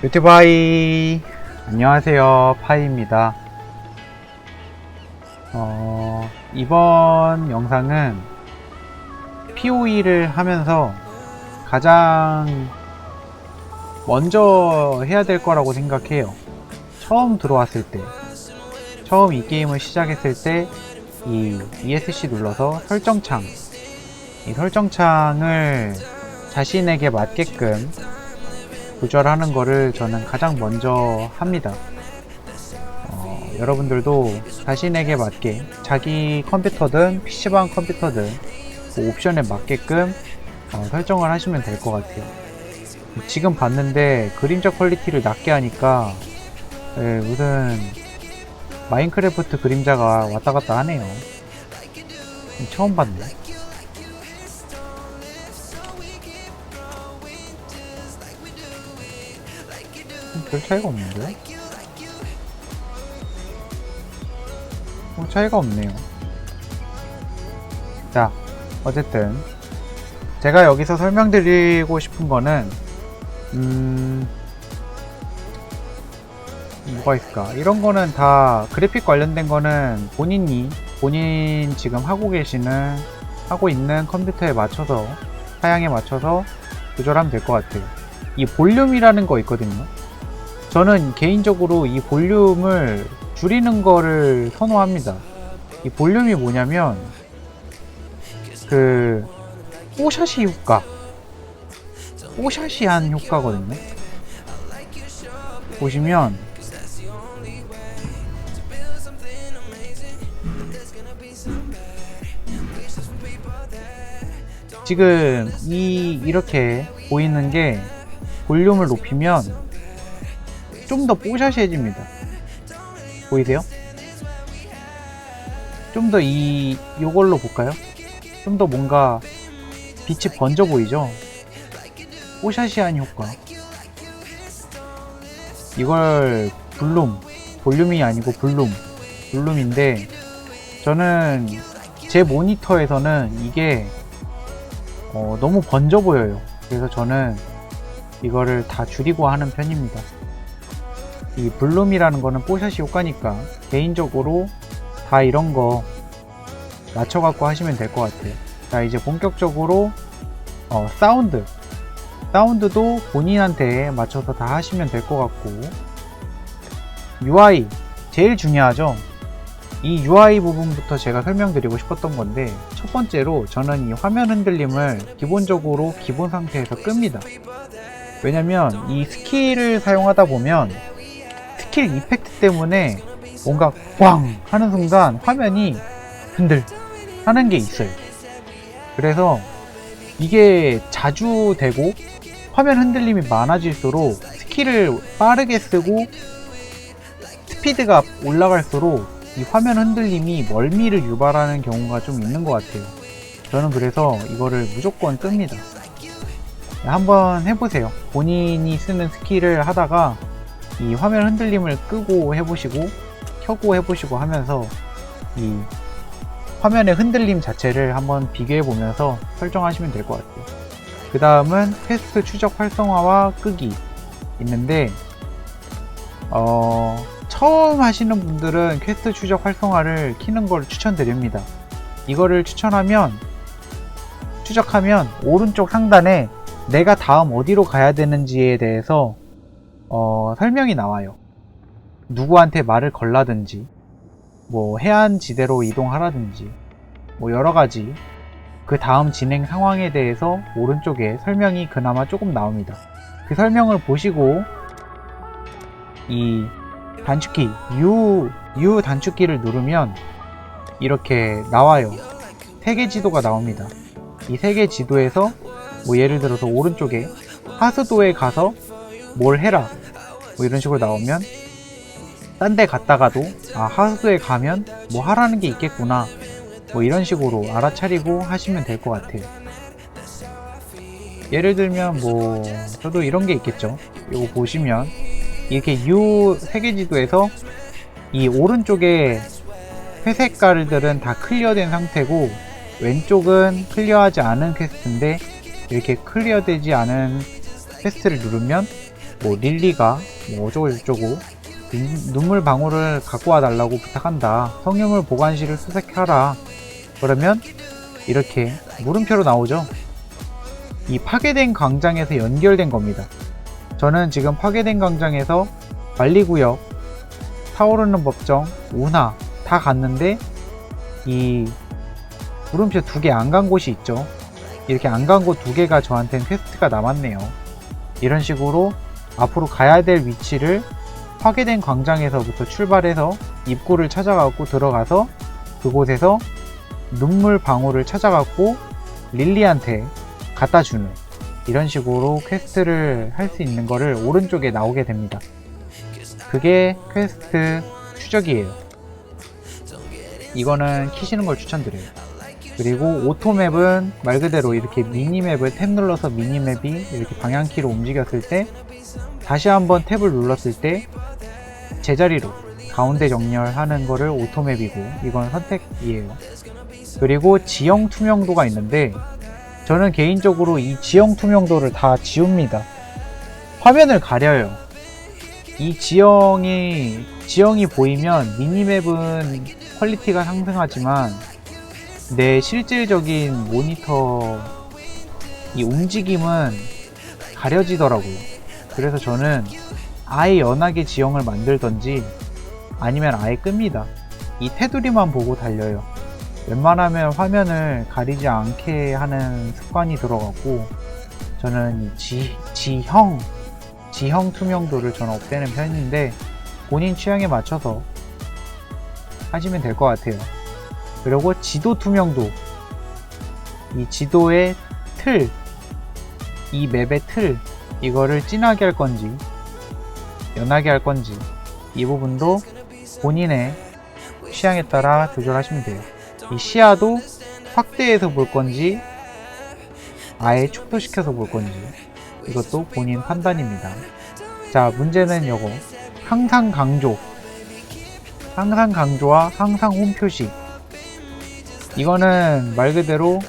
뷰티바이. 안녕하세요. 파이입니다. 어, 이번 영상은 POE를 하면서 가장 먼저 해야 될 거라고 생각해요. 처음 들어왔을 때 처음 이 게임을 시작했을 때 이 ESC 눌러서 설정창 이 설정창을 자신에게 맞게끔 조절하는 거를 저는 가장 먼저 합니다. 어, 여러분들도 자신에게 맞게 자기 컴퓨터든 PC방 컴퓨터든 그 옵션에 맞게끔 어, 설정을 하시면 될 것 같아요. 지금 봤는데 그림자 퀄리티를 낮게 하니까 예, 무슨 마인크래프트 그림자가 왔다 갔다 하네요. 처음 봤네. 별 차이가 없는데? 어, 차이가 없네요. 자, 어쨌든 제가 여기서 설명드리고 싶은 거는 음 뭐가 있을까? 이런 거는 다 그래픽 관련된 거는 본인이 본인 지금 하고 계시는 하고 있는 컴퓨터에 맞춰서 사양에 맞춰서 조절하면 될 것 같아요. 이 볼륨이라는 거 있거든요. 저는 개인적으로 이 볼륨을 줄이는 거를 선호합니다. 이 볼륨이 뭐냐면 그 뽀샤시 효과 뽀샤시한 효과거든요. 보시면 지금 이 이렇게 보이는 게 볼륨을 높이면 좀 더 뽀샤시해집니다. 보이세요? 좀 더 이 요걸로 볼까요? 좀 더 뭔가 빛이 번져 보이죠? 뽀샤시한 효과. 이걸 블룸, 볼륨이 아니고 블룸, 블룸인데 저는 제 모니터에서는 이게 어, 너무 번져 보여요. 그래서 저는 이거를 다 줄이고 하는 편입니다. 이 블룸이라는 거는 뽀샤시 효과니까 개인적으로 다 이런 거 맞춰갖고 하시면 될 것 같아요. 자 이제 본격적으로 어, 사운드 사운드도 본인한테 맞춰서 다 하시면 될 것 같고 UI 제일 중요하죠. 이 UI 부분부터 제가 설명드리고 싶었던 건데 첫 번째로 저는 이 화면 흔들림을 기본적으로 기본 상태에서 끕니다. 왜냐면 이 스킬을 사용하다 보면 스킬 이펙트 때문에 뭔가 꽝 하는 순간 화면이 흔들 하는 게 있어요. 그래서 이게 자주 되고 화면 흔들림이 많아질수록 스킬을 빠르게 쓰고 스피드가 올라갈수록 이 화면 흔들림이 멀미를 유발하는 경우가 좀 있는 것 같아요. 저는 그래서 이거를 무조건 끕니다. 한번 해보세요. 본인이 쓰는 스킬을 하다가 이 화면 흔들림을 끄고 해보시고 켜고 해보시고 하면서 이 화면의 흔들림 자체를 한번 비교해 보면서 설정하시면 될 것 같아요. 그 다음은 퀘스트 추적 활성화와 끄기 있는데 어, 처음 하시는 분들은 퀘스트 추적 활성화를 키는 걸 추천드립니다. 이거를 추천하면 추적하면 오른쪽 상단에 내가 다음 어디로 가야 되는지에 대해서 어, 설명이 나와요. 누구한테 말을 걸라든지, 뭐 해안 지대로 이동하라든지, 뭐 여러 가지 그 다음 진행 상황에 대해서 오른쪽에 설명이 그나마 조금 나옵니다. 그 설명을 보시고 이 단축키 U U 단축키를 누르면 이렇게 나와요. 세계 지도가 나옵니다. 이 세계 지도에서 뭐 예를 들어서 오른쪽에 하수도에 가서 뭘 해라. 뭐 이런 식으로 나오면 딴 데 갔다가도 아 하수도에 가면 뭐 하라는 게 있겠구나. 뭐 이런 식으로 알아차리고 하시면 될 것 같아요. 예를 들면 뭐 저도 이런 게 있겠죠. 이거 보시면 이렇게 U 세계지도에서 이 오른쪽에 회색 깔들은 다 클리어된 상태고 왼쪽은 클리어하지 않은 퀘스트인데 이렇게 클리어되지 않은 퀘스트를 누르면 뭐 릴리가 뭐 어쩌고저쩌고 눈- 눈물 방울을 갖고 와달라고 부탁한다. 성유물 보관실을 수색하라. 그러면 이렇게 물음표로 나오죠. 이 파괴된 광장에서 연결된 겁니다. 저는 지금 파괴된 광장에서 관리구역, 타오르는 법정, 운하 다 갔는데 이 물음표 두 개 안 간 곳이 있죠. 이렇게 안 간 곳 두 개가 저한테는 퀘스트가 남았네요. 이런 식으로 앞으로 가야 될 위치를 파괴된 광장에서부터 출발해서 입구를 찾아가고 들어가서 그곳에서 눈물 방울을 찾아갖고 릴리한테 갖다 주는 이런 식으로 퀘스트를 할 수 있는 거를 오른쪽에 나오게 됩니다. 그게 퀘스트 추적이에요. 이거는 키시는 걸 추천드려요. 그리고 오토맵은 말 그대로 이렇게 미니맵을 탭 눌러서 미니맵이 이렇게 방향키로 움직였을 때 다시 한번 탭을 눌렀을 때 제자리로 가운데 정렬하는 거를 오토맵이고 이건 선택이에요. 그리고 지형 투명도가 있는데 저는 개인적으로 이 지형 투명도를 다 지웁니다. 화면을 가려요. 이 지형이 지형이 보이면 미니맵은 퀄리티가 상승하지만 내 실질적인 모니터 이 움직임은 가려지더라고요. 그래서 저는 아예 연하게 지형을 만들던지 아니면 아예 끕니다. 이 테두리만 보고 달려요. 웬만하면 화면을 가리지 않게 하는 습관이 들어갔고 저는 이 지, 지형 지형 투명도를 저는 없애는 편인데 본인 취향에 맞춰서 하시면 될 것 같아요. 그리고 지도 투명도 이 지도의 틀, 이 맵의 틀 이거를 진하게 할 건지 연하게 할 건지 이 부분도 본인의 취향에 따라 조절하시면 돼요. 이 시야도 확대해서 볼 건지 아예 축소시켜서 볼 건지 이것도 본인 판단입니다. 자 문제는 요거 항상 강조 항상 강조와 항상 홈 표시 이거는 말 그대로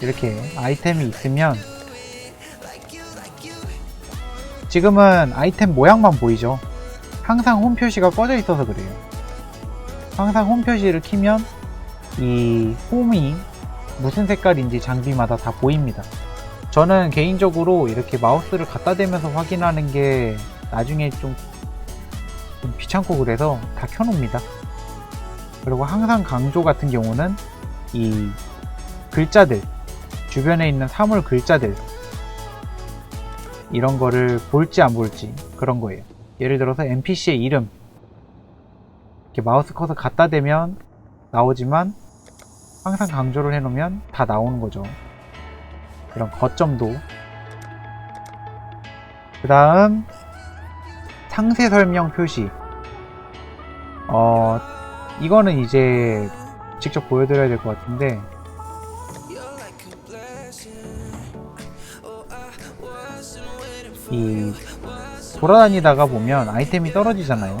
이렇게 아이템이 있으면 지금은 아이템 모양만 보이죠? 항상 홈 표시가 꺼져 있어서 그래요. 항상 홈 표시를 키면 이 홈이 무슨 색깔인지 장비마다 다 보입니다. 저는 개인적으로 이렇게 마우스를 갖다 대면서 확인하는 게 나중에 좀, 좀 귀찮고 그래서 다 켜놓습니다 그리고 항상 강조 같은 경우는 이 글자들 주변에 있는 사물 글자들 이런 거를 볼지 안 볼지 그런 거예요. 예를 들어서 NPC의 이름 이렇게 마우스 커서 갖다 대면 나오지만 항상 강조를 해놓으면 다 나오는 거죠. 그런 거점도 그 다음 상세 설명 표시 어 이거는 이제 직접 보여드려야 될 것 같은데 이 돌아다니다가 보면 아이템이 떨어지잖아요.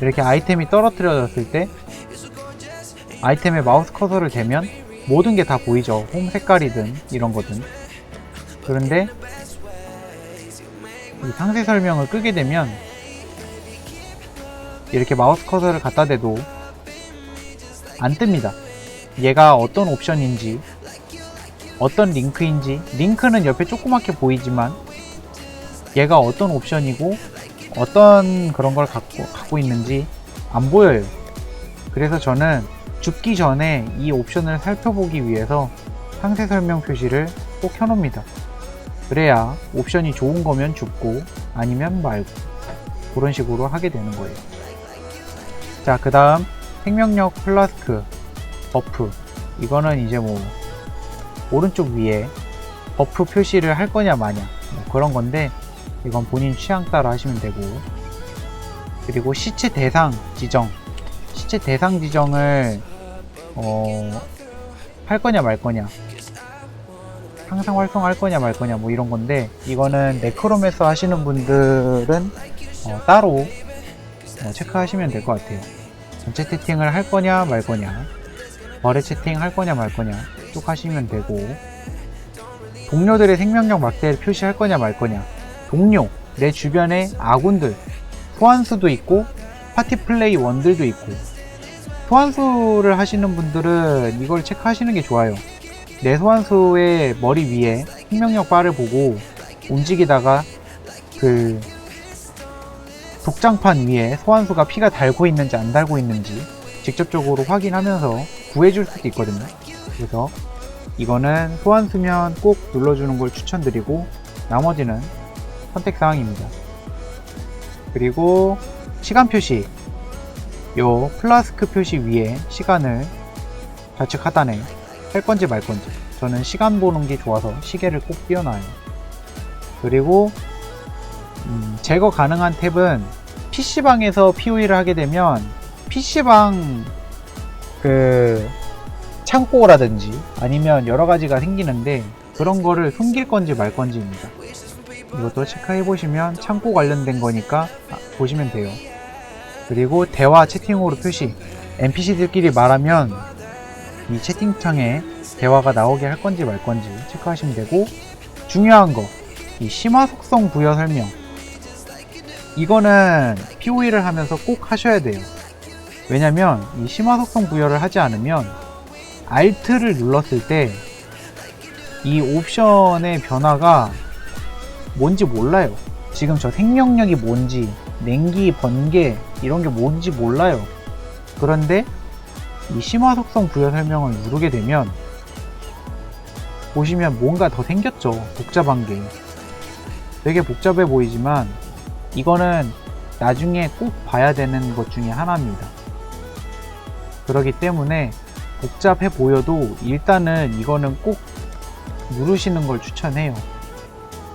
이렇게 아이템이 떨어뜨려졌을 때 아이템에 마우스 커서를 대면 모든 게 다 보이죠. 홈 색깔이든 이런 거든. 그런데 이 상세 설명을 끄게 되면 이렇게 마우스 커서를 갖다 대도 안 뜹니다. 얘가 어떤 옵션인지, 어떤 링크인지, 링크는 옆에 조그맣게 보이지만, 얘가 어떤 옵션이고, 어떤 그런 걸 갖고, 갖고 있는지 안 보여요. 그래서 저는 죽기 전에 이 옵션을 살펴보기 위해서 상세 설명 표시를 꼭 켜놓습니다. 그래야 옵션이 좋은 거면 죽고, 아니면 말고, 그런 식으로 하게 되는 거예요. 자, 그 다음 생명력 플라스크 버프 이거는 이제 뭐 오른쪽 위에 버프 표시를 할 거냐 마냐 뭐 그런 건데 이건 본인 취향 따라 하시면 되고 그리고 시체 대상 지정 시체 대상 지정을 어, 할 거냐 말 거냐. 항상 활성화할 거냐 말 거냐 뭐 이런 건데 이거는 네크롬에서 하시는 분들은 어, 따로 어, 체크하시면 될 것 같아요. 전체 채팅을 할 거냐 말 거냐. 거래 채팅 할 거냐 말 거냐 쭉 하시면 되고. 동료들의 생명력 막대를 표시할 거냐 말 거냐. 동료 내 주변에 아군들 소환수도 있고 파티 플레이 원들도 있고 소환수를 하시는 분들은 이걸 체크하시는 게 좋아요 내 소환수의 머리 위에 생명력 바를 보고 움직이다가 그 독장판 위에 소환수가 피가 달고 있는지 안 달고 있는지 직접적으로 확인하면서 구해줄 수도 있거든요. 그래서 이거는 소환수면 꼭 눌러주는 걸 추천드리고 나머지는 선택사항입니다. 그리고 시간 표시 요 플라스크 표시 위에 시간을 좌측 하단에 할 건지 말 건지 저는 시간 보는 게 좋아서 시계를 꼭 띄워놔요. 그리고 음, 제거 가능한 탭은 PC방에서 POE를 하게 되면 PC방 그 창고라든지 아니면 여러 가지가 생기는데 그런 거를 숨길 건지 말 건지입니다. 이것도 체크해 보시면 창고 관련된 거니까 아, 보시면 돼요. 그리고 대화 채팅으로 표시 NPC들끼리 말하면 이 채팅창에 대화가 나오게 할 건지 말 건지 체크하시면 되고 중요한 거 이 심화 속성 부여 설명 이거는 POE를 하면서 꼭 하셔야 돼요. 왜냐면 이 심화 속성 부여를 하지 않으면 Alt를 눌렀을 때 이 옵션의 변화가 뭔지 몰라요. 지금 저 생명력이 뭔지, 냉기, 번개 이런 게 뭔지 몰라요. 그런데 이 심화 속성 부여 설명을 누르게 되면 보시면 뭔가 더 생겼죠. 복잡한 게. 되게 복잡해 보이지만 이거는 나중에 꼭 봐야 되는 것 중에 하나입니다. 그렇기 때문에 복잡해 보여도 일단은 이거는 꼭 누르시는 걸 추천해요.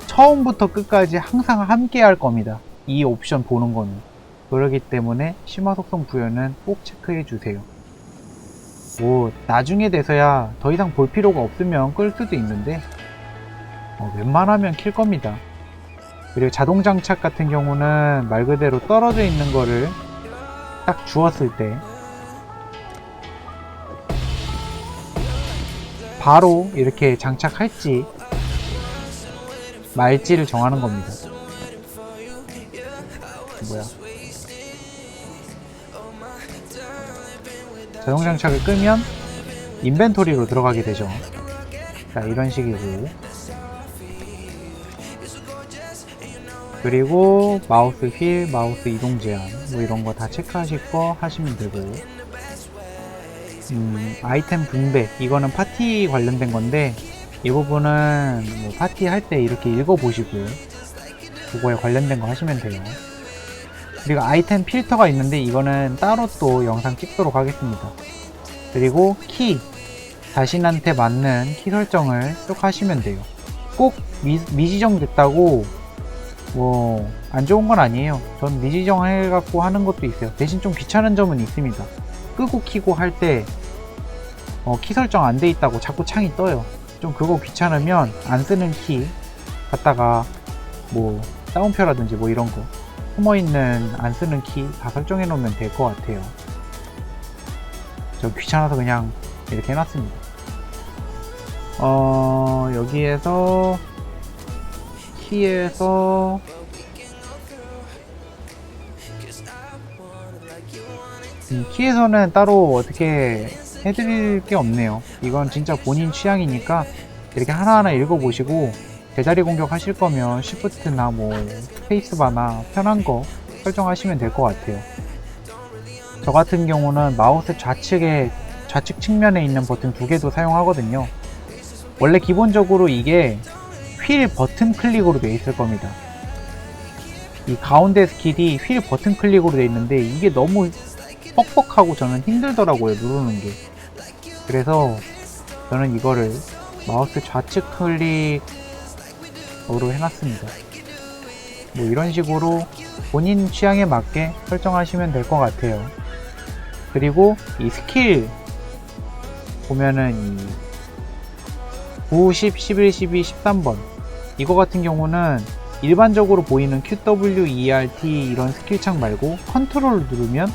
처음부터 끝까지 항상 함께 할 겁니다. 이 옵션 보는 거는. 그렇기 때문에 심화 속성 부여는 꼭 체크해 주세요. 뭐, 나중에 돼서야 더 이상 볼 필요가 없으면 끌 수도 있는데, 어, 웬만하면 킬 겁니다. 그리고 자동 장착 같은 경우는 말 그대로 떨어져 있는 거를 딱 주었을 때 바로 이렇게 장착할지 말지를 정하는 겁니다. 뭐야? 자동 장착을 끄면 인벤토리로 들어가게 되죠. 자, 이런 식이고. 그리고 마우스 휠, 마우스 이동 제한 뭐 이런 거 다 체크하실 거 하시면 되고 음, 아이템 분배 이거는 파티 관련된 건데 이 부분은 뭐 파티 할 때 이렇게 읽어보시고 그거에 관련된 거 하시면 돼요 그리고 아이템 필터가 있는데 이거는 따로 또 영상 찍도록 하겠습니다 그리고 키 자신한테 맞는 키 설정을 쭉 하시면 돼요 꼭 미, 미지정 됐다고 뭐 안 좋은 건 아니에요. 전 미지정 해갖고 하는 것도 있어요. 대신 좀 귀찮은 점은 있습니다. 끄고 키고 할때 어, 키 설정 안 돼 있다고 자꾸 창이 떠요. 좀 그거 귀찮으면 안 쓰는 키 갖다가 뭐 다운표라든지 뭐 이런 거 숨어 있는 안 쓰는 키 다 설정해 놓으면 될 것 같아요. 저 귀찮아서 그냥 이렇게 해놨습니다. 어 여기에서 키에서 음, 키에서는 따로 어떻게 해드릴 게 없네요. 이건 진짜 본인 취향이니까 이렇게 하나하나 읽어보시고 제자리 공격 하실 거면 Shift나 뭐 스페이스바나 편한 거 설정하시면 될 것 같아요. 저 같은 경우는 마우스 좌측에 좌측 측면에 있는 버튼 두 개도 사용하거든요. 원래 기본적으로 이게 휠 버튼 클릭으로 되어 있을 겁니다. 이 가운데 스킬이 휠 버튼 클릭으로 되어 있는데 이게 너무 뻑뻑하고 저는 힘들더라고요 누르는 게 그래서 저는 이거를 마우스 좌측 클릭 으로 해놨습니다. 뭐 이런 식으로 본인 취향에 맞게 설정하시면 될 것 같아요. 그리고 이 스킬 보면은 이 9, 10, 11, 12, 13번 이거 같은 경우는 일반적으로 보이는 QW, ERT 이런 스킬창 말고 컨트롤 누르면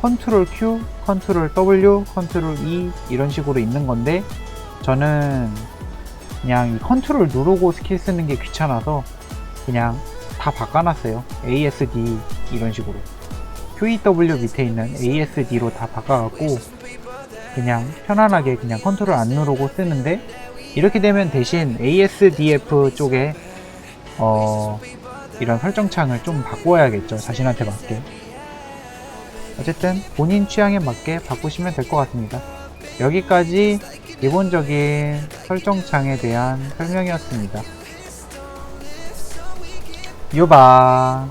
컨트롤 Q, 컨트롤 W, 컨트롤 E 이런 식으로 있는 건데 저는 그냥 이 컨트롤 누르고 스킬 쓰는 게 귀찮아서 그냥 다 바꿔놨어요. ASD 이런 식으로. QEW 밑에 있는 ASD로 다 바꿔갖고 그냥 편안하게 그냥 컨트롤 안 누르고 쓰는데 이렇게 되면 대신 ASDF 쪽에 어 이런 설정창을 좀 바꿔야겠죠. 자신한테 맞게. 어쨌든 본인 취향에 맞게 바꾸시면 될 것 같습니다. 여기까지 기본적인 설정창에 대한 설명이었습니다. 유바